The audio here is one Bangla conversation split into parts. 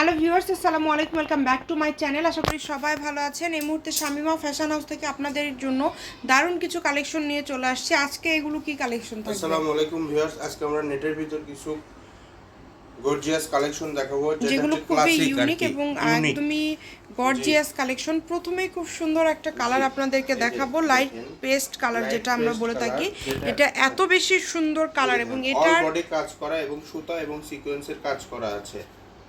হ্যালো ভিউয়ার্স আসসালামু আলাইকুম welcome back to my channel আশা করি সবাই ভালো আছেন। এই মুহূর্তে শামিমা ফ্যাশন হাউস থেকে আপনাদের জন্য দারুণ কিছু কালেকশন নিয়ে চলে আসছে। আজকে এগুলো কি কালেকশন থাকবে? আসসালামু আলাইকুম ভিউয়ার্স আজকে আমরা নেটের ভিতর কিছু গর্জিয়াস কালেকশন দেখাবো যেগুলো খুবই ইউনিক এবং একদমই গর্জিয়াস কালেকশন প্রথমেই খুব সুন্দর একটা কালার আপনাদেরকে দেখাবো লাইট পেস্ট কালার যেটা আমরা বলে থাকি। এটা এত বেশি সুন্দর কালার এবং এটা বডি কাজ করা এবং সুতা এবং সিকোয়েন্সের কাজ করা আছে।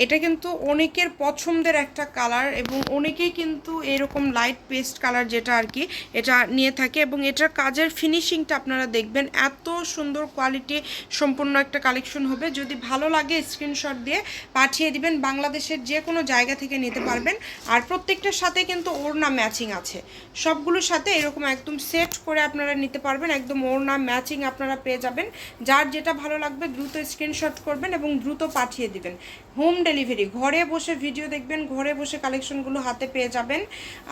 এটা কিন্তু অনেকের পছন্দের একটা কালার এবং অনেকেই কিন্তু এরকম লাইট পেস্ট কালার যেটা আর কি, এটা নিয়ে থাকে এবং এটার কাজের ফিনিশিংটা আপনারা দেখবেন এত সুন্দর কোয়ালিটি সম্পূর্ণ একটা কালেকশন হবে। যদি ভালো লাগে স্ক্রিনশট দিয়ে পাঠিয়ে দিবেন, বাংলাদেশের যে কোনো জায়গা থেকে নিতে পারবেন। আর প্রত্যেকটার সাথে কিন্তু ওড়না ম্যাচিং আছে। সবগুলোর সাথে এরকম একদম সেট করে আপনারা নিতে পারবেন, একদম ওড়না ম্যাচিং আপনারা পেয়ে যাবেন। যার যেটা ভালো লাগবে দ্রুত স্ক্রিনশট করবেন এবং দ্রুত পাঠিয়ে দিবেন। হোম ডেলিভারি ঘরে বসে ভিডিও দেখবেন ঘরে বসে কালেকশনগুলো হাতে পেয়ে যাবেন।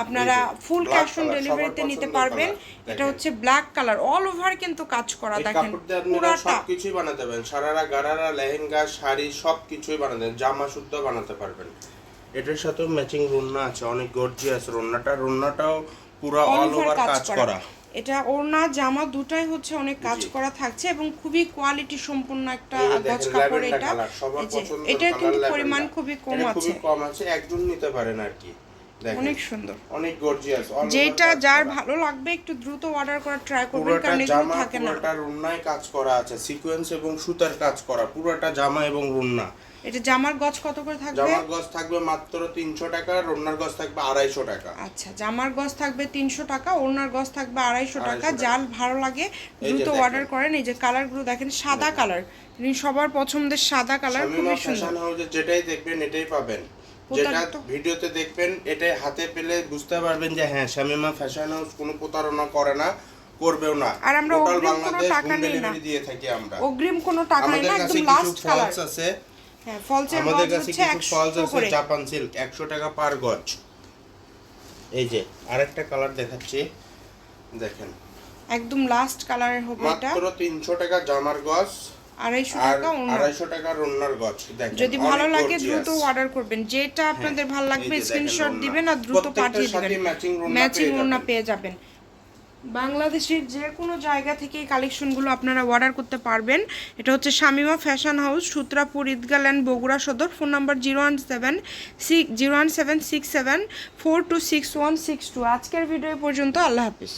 আপনারা ফুল ক্যাশ অন ডেলিভারিতে নিতে পারবেন। এটা হচ্ছে ব্ল্যাক কালার অল ওভার কিন্তু কাজ করা দেখেন পুরাটা। সবকিছুই বানাতে পারবেন সারারা গারারা লেহেঙ্গা শাড়ি সবকিছুই বানাতে জামা সুদ্ধ বানাতে পারবেন। এটার সাথেও ম্যাচিং রুন্না আছে। অনেক গর্জিয়াস রুন্নাটা। রুন্নাটাও পুরো অল ওভার কাজ করা। এটা ওড়না জামা দুটাই হচ্ছে অনেক কাজ করা থাকছে এবং খুবই কোয়ালিটি সম্পূর্ণ একটা গজ কাপড় এটা। এটা কিন্তু পরিমাণ খুবই কম আছে খুবই কম আছে একজন নিতে পারেন আর কি। অনেক সুন্দর। অনেক গর্জিয়াস যেটা যার ভালো লাগবে একটু দ্রুত অর্ডার করার ট্রাই করবেন কারণ এগুলো থাকে না। পুরোটা রুন্নায় কাজ করা আছে সিকোয়েন্স এবং সুতার কাজ করা পুরোটা জামা এবং রুন্না এটা জামার গজ কত করে থাকবে? জামার গজ থাকবে মাত্র তিনশো টাকা রুন্নার গজ থাকবে আড়াইশো টাকা। আচ্ছা জামার গজ থাকবে তিনশো টাকা ওড়নার গজ থাকবে আড়াইশো টাকা। 250 টাকা। যার ভালো লাগে দ্রুত অর্ডার করেন। এই যে কালারগুলো দেখেন সাদা কালার সবার পছন্দের সাদা কালার খুবই সুন্দর। যেটাই দেখবেন এটাই পাবেন। যেটা ভিডিওতে দেখবেন এটাই হাতে পেলে বুঝতে পারবেন যে হ্যাঁ শামিমা ফ্যাশন হাউস কোনো প্রতারণা করে না করবেও না। আর আমরা অগ্রিম কোনো বাংলাদেশ টাকা নেই না। দিয়ে থাকি আমরা। অগ্রিম কোনো টাকা নেই না একদম লাস্ট কালার আছে। হ্যাঁ ফলসের আমাদের কাছে কিছু ফলস আছে জাপান সিল্ক একশো টাকা পার গজ। এই যে আরেকটা কালার দেখাচ্ছি। দেখেন। একদম লাস্ট কালারের হবে এটা। মাত্র তিনশো টাকা জামার গজ। আড়াইশো টাকা আড়াইশো টাকা রন্নার গজ দেখেন যদি ভালো লাগে। দ্রুত অর্ডার করবেন। যেটা আপনাদের ভালো লাগবে স্ক্রিনশট। দিবেন আর দ্রুত পাঠিয়ে দিবেন। ম্যাচিং ওড়না। পেয়ে যাবেন। বাংলাদেশের যে কোনো জায়গা থেকে এই কালেকশনগুলো আপনারা অর্ডার করতে পারবেন। এটা হচ্ছে Shamima fashion house Sutrapur Eidgah land Bogura Sadar phone number zero one seven six zero one seven six seven four two six one six two আজকের ভিডিও পর্যন্ত আল্লাহ হাফিজ।